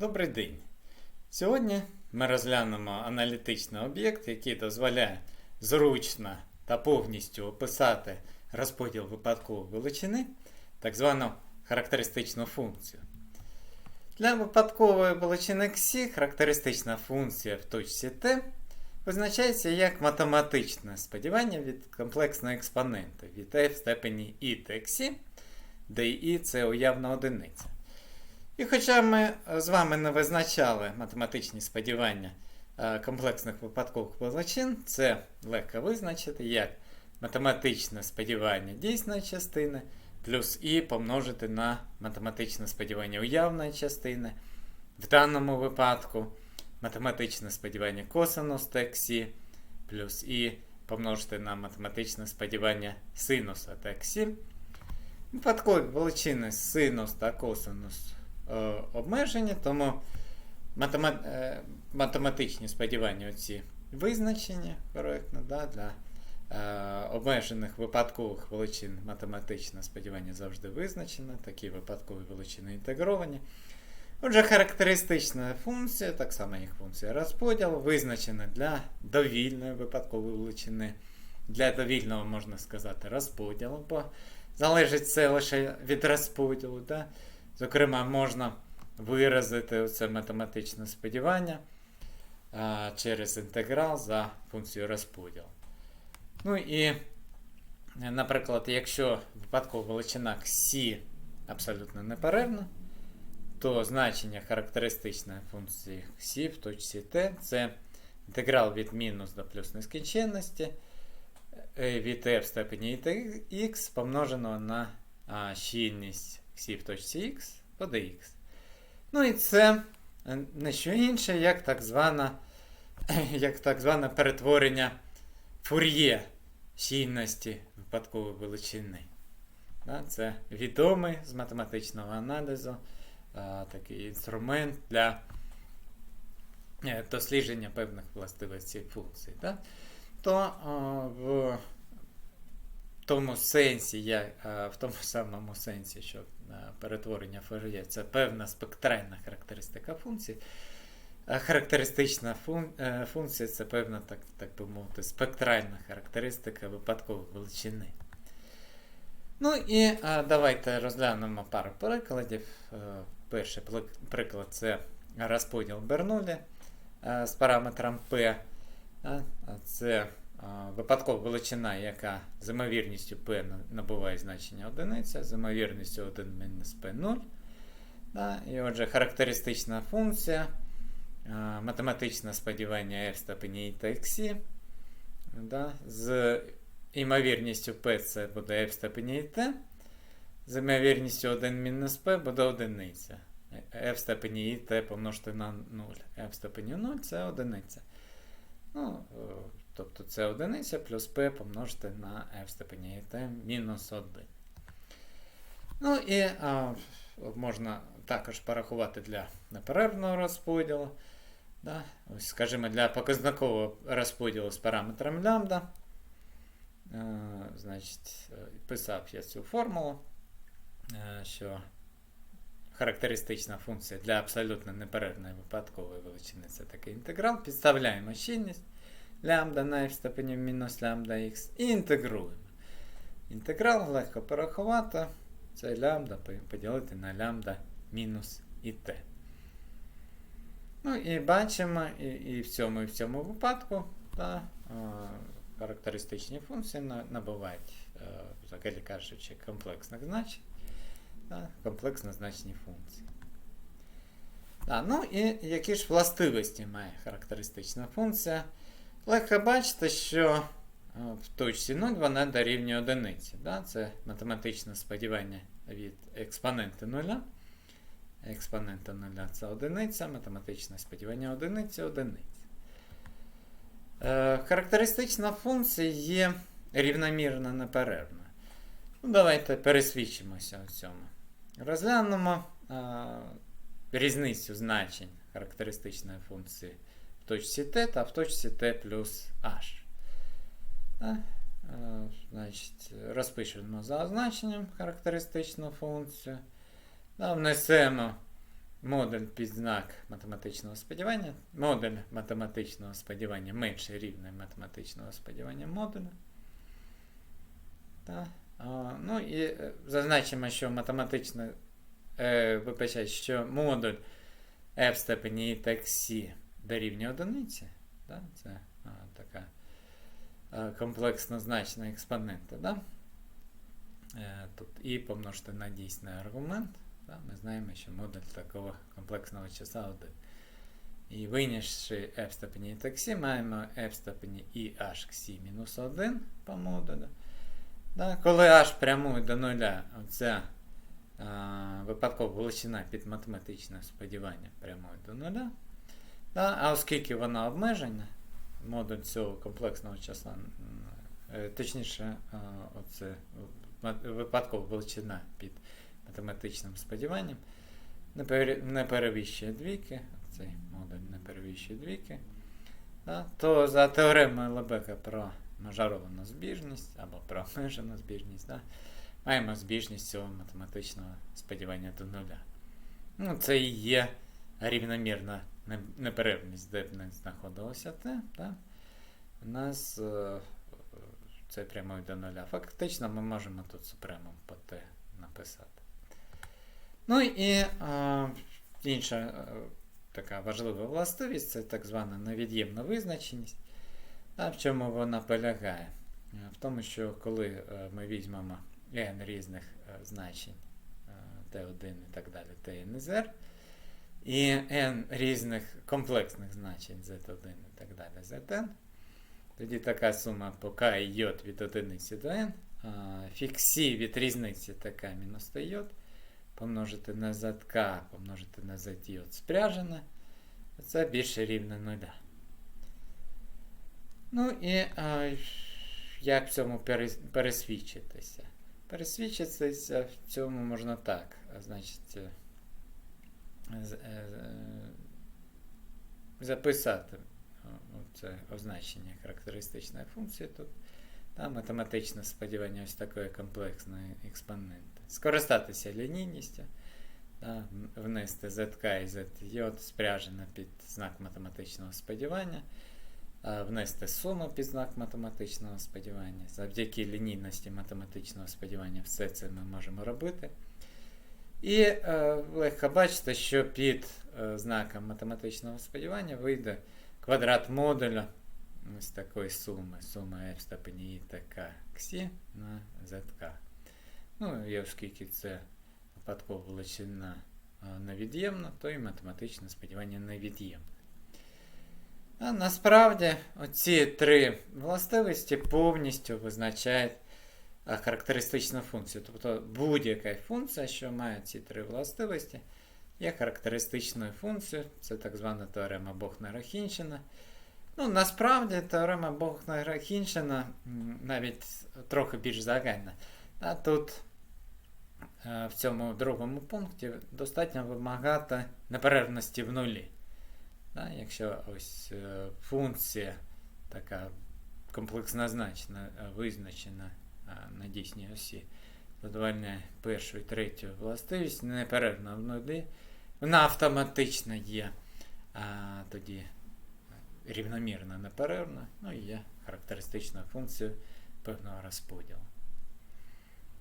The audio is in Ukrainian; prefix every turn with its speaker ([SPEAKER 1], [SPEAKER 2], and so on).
[SPEAKER 1] Добрий день. Сьогодні ми розглянемо аналітичний об'єкт, який дозволяє зручно та повністю описати розподіл випадкової величини, так звану характеристичну функцію. Для випадкової величини Xi характеристична функція в точці t визначається як математичне сподівання від комплексного експонента від f в степені і та xi, де і це уявна одиниця. І хоча ми з вами не визначали математичні сподівання е, комплексних випадкових величин, це легко визначити як математичне сподівання дійсної частини плюс і помножити на математичне сподівання уявної частини. В даному випадку математичне сподівання косинус тексі плюс і помножити на математичне сподівання синуса тексі. Випадкові величини синус та косинус е, обмежені, тому е, математичні сподівання оці визначені коректно да, для е, обмежених випадкових величин математичне сподівання завжди визначено, такі випадкові величини інтегровані. Отже, характеристична функція, так само як функція розподілу, визначена для довільної випадкової величини. Для довільного можна сказати розподілу, бо залежить це лише від розподілу. Да? Зокрема, можна виразити це математичне сподівання через інтеграл за функцією розподілу. Ну і, наприклад, якщо випадкова величина Xi абсолютно неперервна, то значення характеристичної функції Xi в точці t це інтеграл від мінус до плюс нескінченності е, від f в степені x помноженого на а, щільність Xi в точці x по dx. Ну і це е, не що інше, як так зване, як так зване перетворення фур'є щільності випадкової величини. Це відомий з математичного аналізу такий інструмент для е, дослідження певних властивостей функцій. То в тому сенсі, я, в тому самому сенсі, що перетворення Фур'є це певна спектральна характеристика функції. Характеристична е, функція це певна, так, так би мовити, спектральна характеристика випадкової величини. Ну і давайте розглянемо пару прикладів. Е, Перший приклад це розподіл Бернулі е, з параметром P. Це випадкова величина, яка з ймовірністю P на- набуває значення одиниця, з ймовірністю 1 мінус P 0. Да? І отже, характеристична функція, математичне сподівання f в степені та xі. Да? З ймовірністю P це буде f в степені t. З ймовірністю 1 мінус p буде одиниця. f в степені t помножити на 0. f в степені 0 це одиниця. Ну, тобто це одиниця плюс p помножити на f степені t мінус 1. Ну і а, можна також порахувати для неперервного розподілу. Да? Ось, скажімо, для показникового розподілу з параметром лямбда. Е, значить, е, писав я цю формулу, е, що характеристична функція для абсолютно неперервної випадкової величини це такий інтеграл. Підставляємо щільність лямбда на в степені мінус лямбда х і інтегруємо. Інтеграл легко порахувати. Це лямбда поділити на лямбда мінус і t. Ну і бачимо і, і в цьому і в цьому випадку да, е, характеристичні функції на- набувають, е, взагалі кажучи, комплексних значень. Да, комплексно значні функції. Да, ну і які ж властивості має характеристична функція? Легко бачити, що е, в точці 0 вона дорівнює одиниці. Да? Це математичне сподівання від експонента нуля. Експонента нуля це одиниця, математичне сподівання одиниці одиниця. Е, характеристична функція є рівномірно неперервною. Ну, давайте пересвідчимося у цьому. Розглянемо е, різницю значень характеристичної функції в точці t та в точці t плюс h. Е, е, значить, розпишемо за означенням характеристичну функцію. Да, внесемо модуль під знак математичного сподівання, модуль математичного сподівання менше рівня математичного сподівання модуля. Так. А, ну і е, зазначимо, що математичне, е, вибачайте, що модуль f в степені і так c дорівнює одиниці. Да? Це а, така а, комплексно значна експонента. Да? Е, тут і помножити на дійсний аргумент. Да? Ми знаємо, що модуль такого комплексного числа 1. І винявши f степені так c, маємо f степені і h к c мінус 1 по модулю. Да? Коли h прямує до нуля, оця а, випадкова величина під математичне сподівання прямує до нуля. Да? А оскільки вона обмежена, модуль цього комплексного числа, е, точніше, оце випадкова величина під математичним сподіванням, не, перевищує двійки, цей модуль не перевищує двійки, да? то за теоремою Лебека про мажоровану збіжність або про обмежену збіжність, да? маємо збіжність цього математичного сподівання до нуля. Ну, це і є рівномірна не- неперервність, де б не знаходилося те. Да? У нас е, це прямує до нуля. Фактично ми можемо тут супремом по Т написати. Ну і е, інша е, така важлива властивість це так звана невід'ємна визначеність. А в чому вона полягає? Е, В тому, що коли е, ми візьмемо n різних е, значень е, T1 і так далі, T і Z, і n різних комплексних значень Z1 і так далі, Zn, тоді така сума по k і j від одиниці до n, фіксі від різниці така мінус j, помножити на zk, помножити на zj спряжене, це більше рівне нуля. Ну і а, як в цьому пересвідчитися? Пересвідчитися в цьому можна так. Значить, записати це означення характеристичної функції тут. Та математичне сподівання ось такої комплексної експоненти. Скористатися лінійністю, та, внести ZK і ZJ спряжене під знак математичного сподівання, внести суму під знак математичного сподівання. Завдяки лінійності математичного сподівання все це ми можемо робити. І е, легко бачите, що під е, знаком математичного сподівання вийде квадрат модуля ось такої суми. Сума f степені і така ксі на zk. Ну, і оскільки це випадкова величина е, невід'ємна, то і математичне сподівання невід'ємне. А насправді оці три властивості повністю визначають характеристичну функцію. Тобто будь-яка функція, що має ці три властивості, є характеристичною функцією. Це так звана теорема Бохнера-Хінчина. Ну, насправді теорема Бохнера-Хінчина навіть трохи більш загальна. А тут е, в цьому другому пункті достатньо вимагати неперервності в нулі. Да, якщо ось е, функція така комплекснозначна, е, визначена на дійсній осі, задовольняє першу і третю властивість, неперервно в нулі, вона автоматично є а, тоді рівномірно неперервна, ну і є характеристичною функцією певного розподілу.